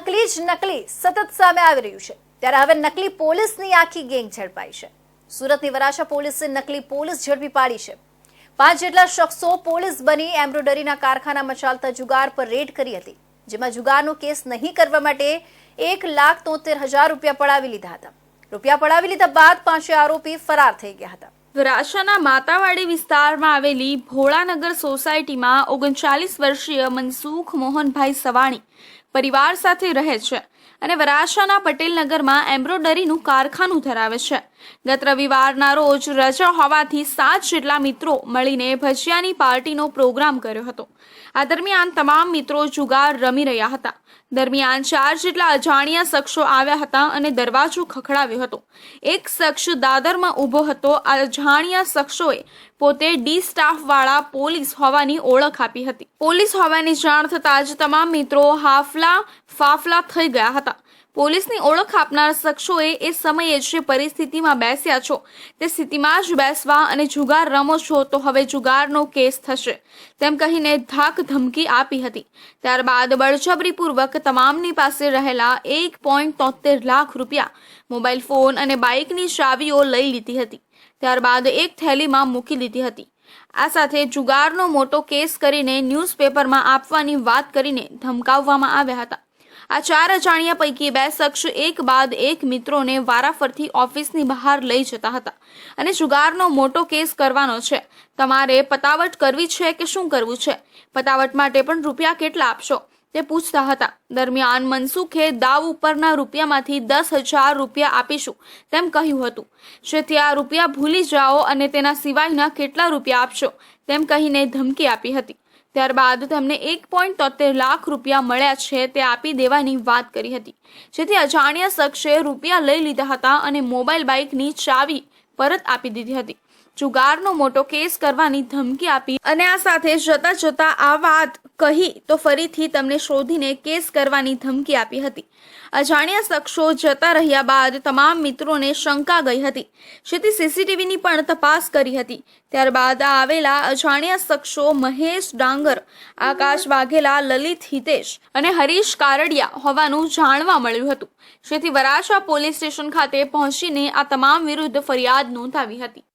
નકલી જ નકલી સતત સામે આવી રહ્યું છે. ત્યારે હવે નકલી પોલીસની આખી ગેંગ ઝડપાઈ છે. સુરતની વરાછા પોલીસે નકલી પોલીસ ઝડપી પાડી છે. પાંચ જેટલા શખ્સો પોલીસ બની એમ્બ્રોઇડરીના કારખાનામાં ચાલતા જુગાર પર રેડ કરી હતી. જેમાં જુગારનો કેસ નહીં કરવા માટે એક લાખ તોતેર હજાર રૂપિયા પડાવી લીધા હતા. રૂપિયા પડાવી લીધા બાદ પાંચે આરોપી ફરાર થઈ ગયા હતા. વરાછાના માતાવાડી વિસ્તારમાં આવેલી ભોળાનગર સોસાયટીમાં ઓગણચાલીસ વર્ષીય મનસુખ મોહનભાઈ સવાણી પરિવાર સાથે રહે છે. અને વરાછાના પટેલનગરમાં એમ્બ્રોઇડરીનું કારખાનું ધરાવે છે. ગત રવિવારના રોજ રજા હોવાથી સાત જેટલા મિત્રો મળીને ભજીયાની પાર્ટીનો પ્રોગ્રામ કર્યો હતો. આ દરમિયાન તમામ મિત્રો જુગાર રમી રહ્યા હતા. દરમિયાન ચાર જેટલા અજાણ્યા શખ્સો આવ્યા હતા અને દરવાજો ખખડાવ્યો હતો. એક શખ્સ દાદરમાં ઊભો હતો. આ અજાણ્યા શખ્સોએ પોતે ડી સ્ટાફ વાળા પોલીસ હોવાની ઓળખ આપી હતી. પોલીસ હોવાની જાણ થતાં જ તમામ મિત્રો હાફલા ફાફલા થઈ ગયા હતા. પોલીસની ઓળખ આપનાર શખ્સોએ એ સમયે જે પરિસ્થિતિમાં બેસ્યા છો. તે સ્થિતિમાં જ બેસવા અને જુગાર રમો છો તો હવે જુગારનો કેસ થશે. તેમ કહીને ધાક ધમકી આપી હતી. ત્યારબાદ બળજબરીપૂર્વક તમામની પાસે રહેલા એક પોઈન્ટ તોતેર લાખ રૂપિયા, મોબાઈલ ફોન અને બાઇકની ચાવીઓ લઈ લીધી હતી. ત્યારબાદ એક થેલીમાં મૂકી દીધી હતી. આ સાથે જુગારનો મોટો કેસ કરીને ન્યૂઝપેપરમાં આપવાની વાત કરીને ધમકાવવામાં આવ્યા હતા. આ ચાર અજાણ્યા પૈકી બે શખ્સ એક બાદ એક મિત્રોને વારાફરતી ઓફિસની બહાર લઈ જતા હતા અને જુગારનો મોટો કેસ કરવાનો છે. તમારે પતાવટ કરવી છે કે શું કરવું છે? પતાવટ માટે પણ રૂપિયા કેટલા આપશો? તે પૂછતા હતા. દરમિયાન મનસુખે દાવ ઉપરના રૂપિયામાંથી દસ હજાર રૂપિયા આપીશું તેમ કહ્યું હતું. જેથી આ રૂપિયા ભૂલી જાઓ અને તેના સિવાયના કેટલા રૂપિયા આપશો તેમ કહીને ધમકી આપી હતી. ત્યારબાદ તેમને એક પોઈન્ટ તોતેર લાખ રૂપિયા મળ્યા છે તે આપી દેવાની વાત કરી હતી. જેથી અજાણ્યા શખ્સે રૂપિયા લઈ લીધા હતા અને મોબાઈલ બાઇકની ચાવી પરત આપી દીધી હતી. જુગારનો મોટો કેસ કરવાની ધમકી આપી અને આ સાથે જતા જતા આ વાત કહી તો ફરીથી તમને શોધીને કેસ કરવાની ધમકી આપી હતી. અજાણ્યા શખ્સો જતા રહ્યા બાદ તમામ મિત્રોને શંકા ગઈ હતી. જેથી સીસીટીવીની પણ તપાસ કરી હતી. ત્યારબાદ આવેલા અજાણ્યા શખ્સો મહેશ ડાંગર, આકાશ વાઘેલા, લલિત હિતેશ અને હરીશ કારડિયા હોવાનું જાણવા મળ્યું હતું. જેથી વરાછા પોલીસ સ્ટેશન ખાતે પહોંચીને આ તમામ વિરુદ્ધ ફરિયાદ નોંધાવી હતી.